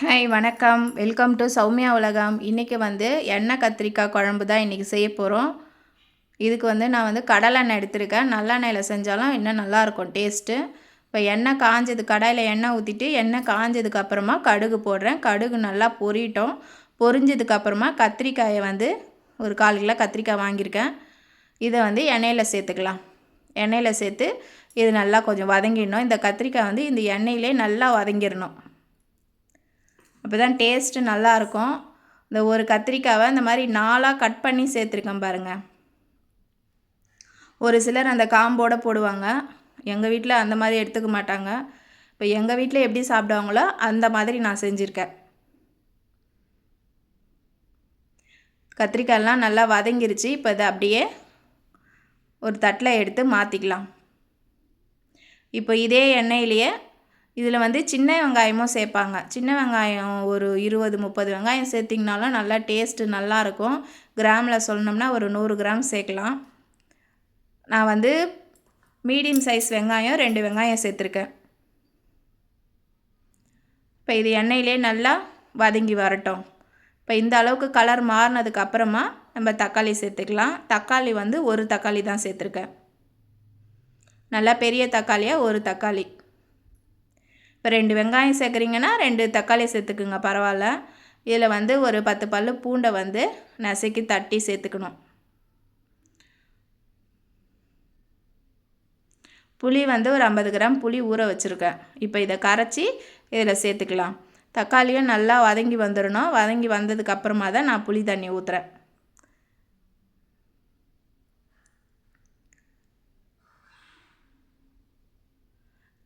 Hi வணக்கம். Welcome to Soumya உலகம். இன்றைக்கி வந்து எண்ணெய் கத்திரிக்காய் குழம்பு தான் இன்றைக்கி செய்ய போகிறோம் இதுக்கு வந்து நான் வந்து கடலெண்ணெய் எடுத்திருக்கேன். நல்லெண்ணெயில் செஞ்சாலும் இன்னும் நல்லாயிருக்கும் டேஸ்ட்டு இப்போ எண்ணெய் காஞ்சது கடாயில் எண்ணெய் ஊற்றிட்டு எண்ணெய் காஞ்சதுக்கு அப்புறமா கடுகு போடுறேன். கடுகு நல்லா பொரியட்டும் பொரிஞ்சதுக்கப்புறமா கத்திரிக்காயை வந்து ஒரு கால் கிலோ கத்திரிக்காய் வாங்கியிருக்கேன். இதை வந்து எண்ணெயில் சேர்த்துக்கலாம். எண்ணெயில் சேர்த்து இது நல்லா கொஞ்சம் வதங்கிடணும். இந்த கத்திரிக்காய் வந்து இந்த எண்ணெயிலே நல்லா வதங்கிடணும். அப்போ தான் டேஸ்ட்டு நல்லாயிருக்கும் இந்த ஒரு கத்திரிக்காவை இந்த மாதிரி நாளாக கட் பண்ணி சேர்த்துருக்கேன் பாருங்கள் ஒரு சிலர் அந்த காம்போடு போடுவாங்க. எங்கள் வீட்டில் அந்த மாதிரி எடுத்துக்க மாட்டாங்க. இப்போ எங்கள் வீட்டில் எப்படி சாப்பிடுவாங்களோ அந்த மாதிரி நான் செஞ்சுருக்கேன். கத்திரிக்காயெல்லாம் நல்லா வதங்கிருச்சு. இப்போ இதை அப்படியே ஒரு தட்டில் எடுத்து மாற்றிக்கலாம் இப்போ இதே எண்ணெயிலேயே இதில் வந்து சின்ன வெங்காயமும் சேர்ப்பாங்க. சின்ன வெங்காயம் ஒரு இருபது முப்பது வெங்காயம் சேர்த்திங்கனாலும் நல்லா டேஸ்ட்டு நல்லாயிருக்கும். கிராமில் சொல்லணும்னா ஒரு நூறு கிராம் சேர்க்கலாம். நான் வந்து மீடியம் சைஸ் வெங்காயம் ரெண்டு வெங்காயம் சேர்த்துருக்கேன். இப்போ இது எண்ணெயிலே நல்லா வதங்கி வரட்டும். இப்போ இந்த அளவுக்கு கலர் மாறினதுக்கு அப்புறமா நம்ம தக்காளி சேர்த்துக்கலாம். தக்காளி வந்து ஒரு தக்காளி தான் சேர்த்துருக்கேன். நல்லா பெரிய தக்காளியாக ஒரு தக்காளி. இப்போ ரெண்டு வெங்காயம் சேர்க்குறீங்கன்னா ரெண்டு தக்காளி சேர்த்துக்குங்க பரவாயில்ல. இதில் வந்து ஒரு பத்து பல் பூண்டை வந்து நசுக்கி தட்டி சேர்த்துக்கணும். புளி வந்து ஒரு ஐம்பது கிராம் புளி ஊற வச்சுருக்கேன். இப்போ இதை கரைச்சி இதில் சேர்த்துக்கலாம். தக்காளியும் நல்லா வதங்கி வந்துடணும். வதங்கி வந்ததுக்கப்புறமா தான் நான் புளி தண்ணி ஊற்றுறேன்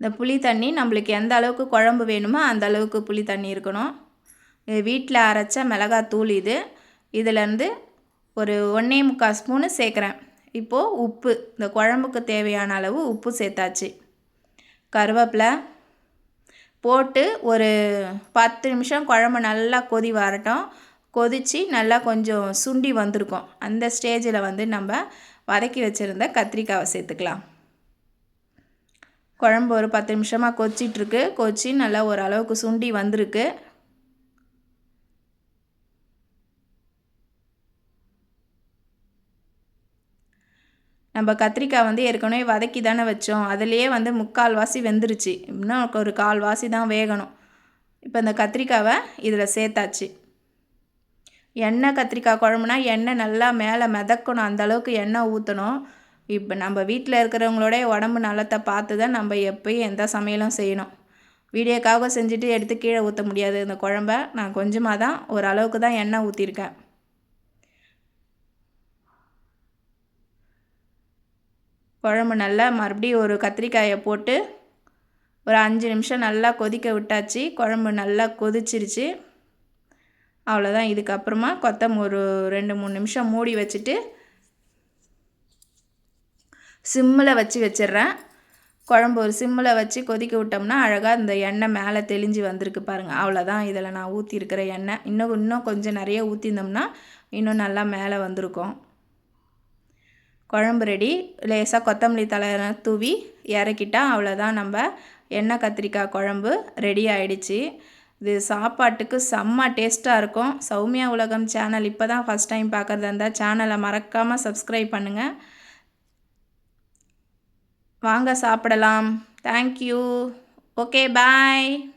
இந்த புளி தண்ணி நம்மளுக்கு எந்த அளவுக்கு குழம்பு வேணுமோ அந்த அளவுக்கு புளி தண்ணி இருக்கணும். வீட்டில் அரைச்ச மிளகாத்தூள் இது. இதிலேருந்து ஒரு ஒன்றே முக்கால் ஸ்பூனு சேர்க்குறேன். இப்போது உப்பு இந்த குழம்புக்கு தேவையான அளவு உப்பு சேர்த்தாச்சு. கருவேப்பிலை போட்டு ஒரு பத்து நிமிஷம் குழம்பு நல்லா கொதி வரட்டும். கொதித்து நல்லா கொஞ்சம் சுண்டி வந்திருக்கும். அந்த ஸ்டேஜில் வந்து நம்ம வதக்கி வச்சுருந்த கத்திரிக்காவை சேர்த்துக்கலாம். குழம்பு ஒரு பத்து நிமிஷமாக கொச்சிட்ருக்கு கொச்சி நல்லா ஓரளவுக்கு சுண்டி வந்திருக்கு. நம்ம கத்திரிக்காய் வந்து ஏற்கனவே வதக்கி தானே வச்சோம். அதுலேயே வந்து முக்கால் வாசி வெந்துருச்சு. இன்னும் ஒரு கால் வாசி தான் வேகணும். இப்போ இந்த கத்திரிக்காவை இதில் சேர்த்தாச்சு. எண்ணெய் கத்திரிக்காய் குழம்புனா எண்ணெய் நல்லா மேலே மிதக்கணும். அந்தளவுக்கு எண்ணெய் ஊற்றணும் இப்போ நம்ம வீட்டில் இருக்கிறவங்களோட உடம்பு நலத்தை பார்த்து தான் நம்ம எப்போயும் எந்த சமையலும் செய்யணும். வீடியோக்காக செஞ்சுட்டு எடுத்து கீழே ஊற்ற முடியாது. இந்த குழம்ப நான் கொஞ்சமாக தான் ஓரளவுக்கு தான் எண்ணெய் ஊற்றிருக்கேன் குழம்பு நல்லா மறுபடியும் ஒரு கத்திரிக்காயை போட்டு ஒரு அஞ்சு நிமிஷம் நல்லா கொதிக்க விட்டாச்சு. குழம்பு நல்லா கொதிச்சிருச்சு. அவ்வளோதான் இதுக்கப்புறமா கொத்தம் ஒரு ரெண்டு மூணு நிமிஷம் மூடி வச்சுட்டு சிம்மில் வச்சு வச்சிடுறேன். குழம்பு ஒரு சிம்மில் வச்சு கொதிக்க விட்டோம்னா அழகாக இந்த எண்ணெய் மேலே தெளிஞ்சு வந்திருக்கு பாருங்கள் அவ்வளோதான். இதில் நான் ஊற்றிருக்கிற எண்ணெய். இன்னும் இன்னும் கொஞ்சம் நிறைய ஊற்றிருந்தோம்னா இன்னும் நல்லா மேலே வந்திருக்கும். குழம்பு ரெடி. லேசாக கொத்தமல்லி தலை தூவி இறக்கிட்டால் அவ்வளோதான். நம்ம எண்ணெய் கத்திரிக்காய் குழம்பு ரெடி ஆகிடுச்சி இது சாப்பாட்டுக்கு செம்ம டேஸ்ட்டாக இருக்கும். சௌமியா உலகம் சேனல் இப்போ தான் ஃபஸ்ட் டைம் பார்க்குறதா இருந்தால் சேனலை மறக்காமல் சப்ஸ்கிரைப் பண்ணுங்கள் வாங்க சாப்பிடலாம். Thank you okay bye